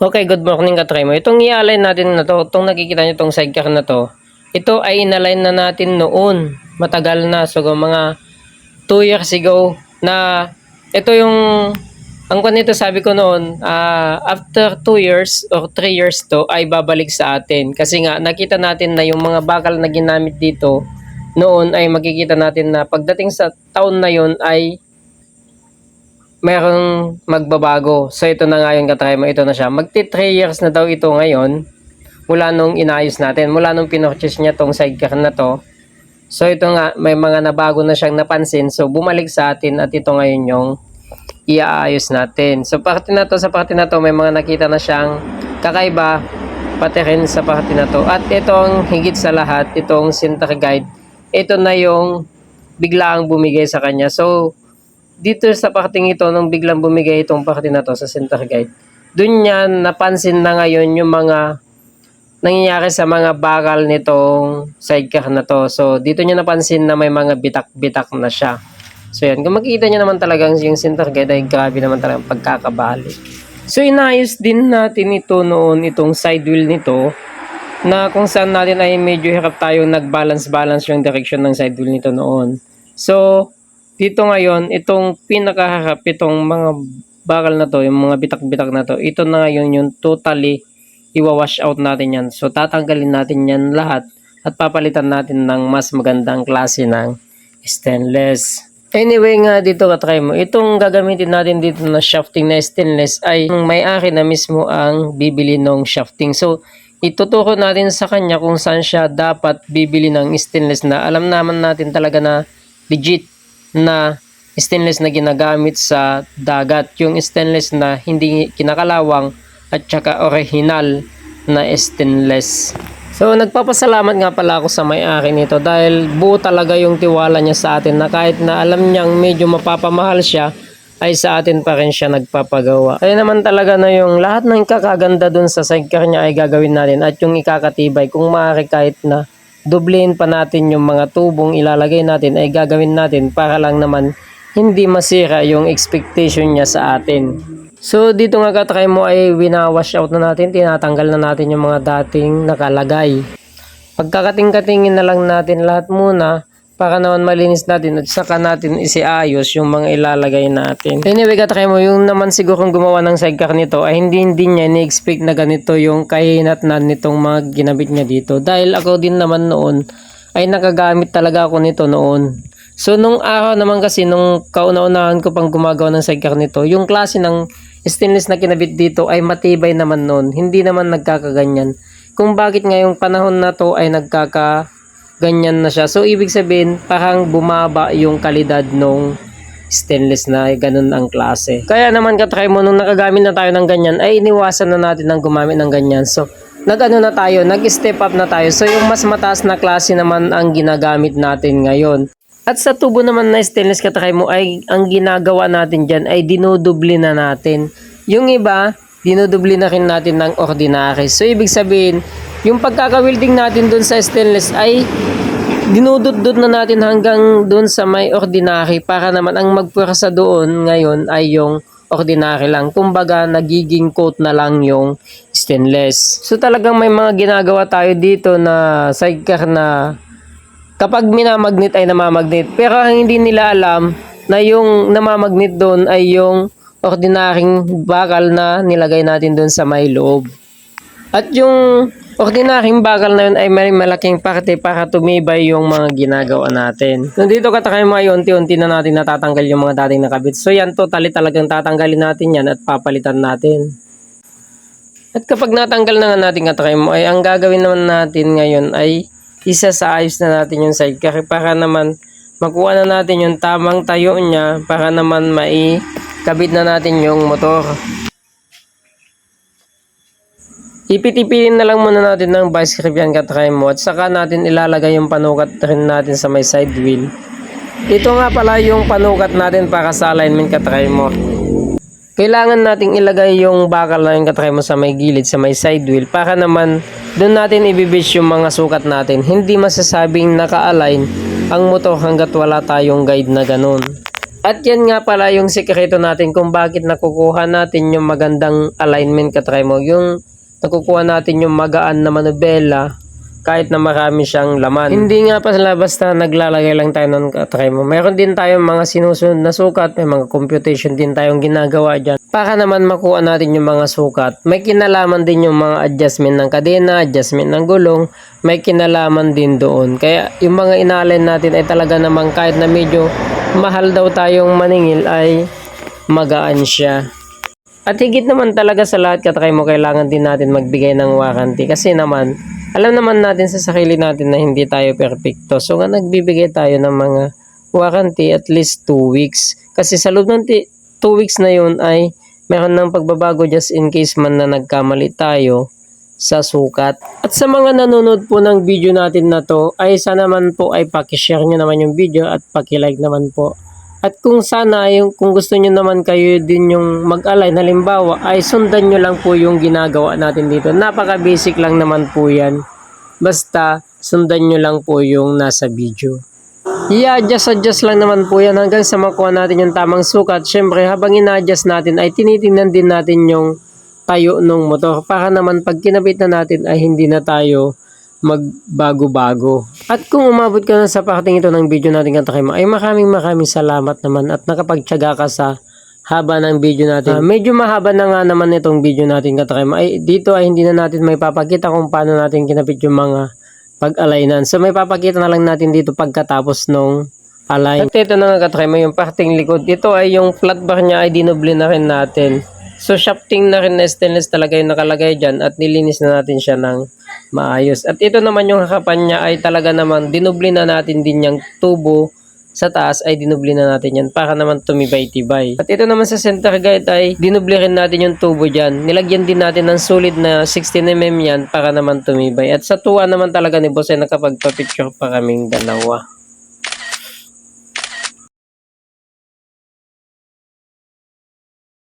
Okay, good morning katry mo. Itong i-align natin na to, itong nakikita nyo itong sidecar na to, ito ay inalign na natin noon. Matagal na. So, mga 2 years ago na ito yung ang kanito sabi ko noon, ah, after 2 years or 3 years to ay babalik sa atin. Kasi nga nakita natin na yung mga bakal na ginamit dito noon ay makikita natin na pagdating sa taon na yun ay merong magbabago. So ito na nga yung katry mo, ito na siya. Magti 3 years na daw ito ngayon mula nung inayos natin, mula nung pinurchase niya tong sidecar na to. So ito nga, may mga nabago na siyang napansin. So bumalik sa atin at ito ngayon yung iaayos natin. So parte na to, sa parte na to, may mga nakita na siyang kakaiba pati rin sa parte na to. At itong higit sa lahat, itong center guide, ito na yung biglaang bumigay sa kanya. So, dito sa parting ito, nung biglang bumigay itong parte na to sa center guide, dun niya napansin na ngayon yung mga nangyayari sa mga bakal nitong sidecar na to. So, dito niya napansin na may mga bitak-bitak na siya. So, yan. Kung makikita niyo naman talagang yung center guide ay grabe naman talagang pagkakabali. So, inayos din natin ito noon, itong side wheel nito, na kung saan natin ay medyo hirap tayo nag-balance-balance yung direction ng side wheel nito noon. So, dito ngayon, itong pinakaharap, itong mga bakal na to, yung mga bitak-bitak na to, ito na ngayon yung totally iwa-wash out natin yan. So, tatanggalin natin yan lahat at papalitan natin ng mas magandang klase ng stainless. Anyway nga dito katry mo, itong gagamitin natin dito na shafting na stainless ay yung may-ari na mismo ang bibili ng shafting. So, ituturo natin sa kanya kung saan siya dapat bibili ng stainless na alam naman natin talaga na legit na stainless na ginagamit sa dagat. Yung stainless na hindi kinakalawang at saka original na stainless. So nagpapasalamat nga pala ako sa may-ari nito dahil buo talaga yung tiwala niya sa atin na kahit na alam niyang medyo mapapamahal siya ay sa atin pa rin siya nagpapagawa. Kaya naman talaga na yung lahat ng kakaganda dun sa sidecar niya ay gagawin natin at yung ikakatibay kung maaari kahit na doblein pa natin yung mga tubong ilalagay natin ay gagawin natin para lang naman hindi masira yung expectation niya sa atin. So dito nga katry mo ay winawash out na natin, tinatanggal na natin yung mga dating nakalagay. Pagkakating-katingin na lang natin lahat muna para naman malinis natin at saka natin isiayos yung mga ilalagay natin. Anyway katry mo, yung naman siguro gumawa ng sidecar nito ay hindi hindi niya ni-expect na ganito yung kahinatnan nitong mga ginamit niya dito. Dahil ako din naman noon ay nakagamit talaga ako nito noon. So nung araw naman kasi nung kauna-unahan ko pang gumagawa ng sidecar nito, yung klase ng stainless na kinabit dito ay matibay naman noon. Hindi naman nagkakaganyan. Kung bakit ngayong panahon na to ay nagkaka ganyan na siya. So ibig sabihin parang bumaba yung kalidad nung stainless na ganun ang klase. Kaya naman katry mo nung nakagamit na tayo ng ganyan ay iniwasan na natin ng gumamit ng ganyan. So nag-ano na tayo, nag-step up na tayo. So yung mas mataas na klase naman ang ginagamit natin ngayon. At sa tubo naman na stainless katry mo ay ang ginagawa natin dyan ay dinudubli na natin. Yung iba, dinudubli na rin natin ng ordinary. So ibig sabihin, yung pagkakawilding natin dun sa stainless ay dinudot-dot na natin hanggang dun sa may ordinary para naman ang magpwersa doon ngayon ay yung ordinary lang. Kumbaga, nagiging coat na lang yung stainless. So talagang may mga ginagawa tayo dito na sidecar na kapag minamagnet ay namamagnet. Pero ang hindi nila alam na yung namamagnet doon ay yung ordinaryong bakal na nilagay natin doon sa may loob. At yung ordinaryong bakal na yun ay may malaking parte para tumibay yung mga ginagawa natin. Nandito katakay mo ay unti-unti na natin natatanggal yung mga dating nakabit. So yan totally talagang tatanggalin natin yan at papalitan natin. At kapag natanggal na nga natin mo ay ang gagawin naman natin ngayon ay isa sa ayos na natin yung sidecar para naman makuha na natin yung tamang tayo niya para naman maikabit na natin yung motor. Ipitipilin na lang muna natin ng vice grip yan katry mo at saka natin ilalagay yung panukat rin natin sa may side wheel. Ito nga pala yung panukat natin para sa alignment katry mo. Kailangan nating ilagay yung bakal na yung katry mo sa may gilid, sa may side wheel para naman doon natin ibibis yung mga sukat natin. Hindi masasabing naka-align ang motor hanggat wala tayong guide na ganun. At yan nga pala yung sikreto natin kung bakit nakukuha natin yung magandang alignment katry mo. Yung nakukuha natin yung magaan na manubela kahit na marami siyang laman. Hindi nga pala basta naglalagay lang tayo ng katry mo. Meron din tayong mga sinusunod na sukat, may mga computation din tayong ginagawa dyan. Para naman makuha natin yung mga sukat, may kinalaman din yung mga adjustment ng kadena, adjustment ng gulong, may kinalaman din doon. Kaya yung mga inalin natin ay talaga naman kahit na medyo mahal daw tayong maningil ay magaan siya. At higit naman talaga sa lahat katry mo kailangan din natin magbigay ng warranty kasi naman alam naman natin sa sarili natin na hindi tayo perfecto. So nga nagbibigay tayo ng mga warranty at least 2 weeks. Kasi sa loob ng 2 weeks na yun ay meron ng pagbabago just in case man na nagkamali tayo sa sukat. At sa mga nanonood po ng video natin na to, ay sana naman po ay pakishare nyo naman yung video at pakilike naman po. At kung sana, yung, kung gusto nyo naman kayo din yung mag-align, halimbawa, ay sundan nyo lang po yung ginagawa natin dito. Napaka-basic lang naman po yan. Basta, sundan nyo lang po yung nasa video. Yeah, adjust-adjust lang naman po yan hanggang sa makuha natin yung tamang sukat. Siyempre, habang ina-adjust natin, ay tinitingnan din natin yung tayo ng motor para naman pag kinabit na natin ay hindi na tayo magbago-bago. At kung umabot ka na sa parting ito ng video natin katakima, ay maraming maraming salamat naman at nakapagtyaga ka sa haba ng video natin. Ah, medyo mahaba na nga naman itong video natin katakima. Ay, dito ay hindi na natin may papakita kung paano natin kinabit yung mga pag-alignan. So may papakita na lang natin dito pagkatapos nung align. At ito na nga katakima yung parting likod. Ito ay yung flat bar niya ay dinoble na rin natin. So shafting na rin na stainless talaga yung nakalagay dyan at nilinis na natin siya ng maayos. At ito naman yung hakapan niya ay talaga naman dinubli na natin din yung tubo sa taas ay dinubli na natin yan para naman tumibay-tibay. At ito naman sa center guide ay dinubli rin natin yung tubo dyan. Nilagyan din natin ng solid na 16mm yan para naman tumibay. At sa tuwa naman talaga ni Boss ay nakapagpa-picture pa kaming dalawa.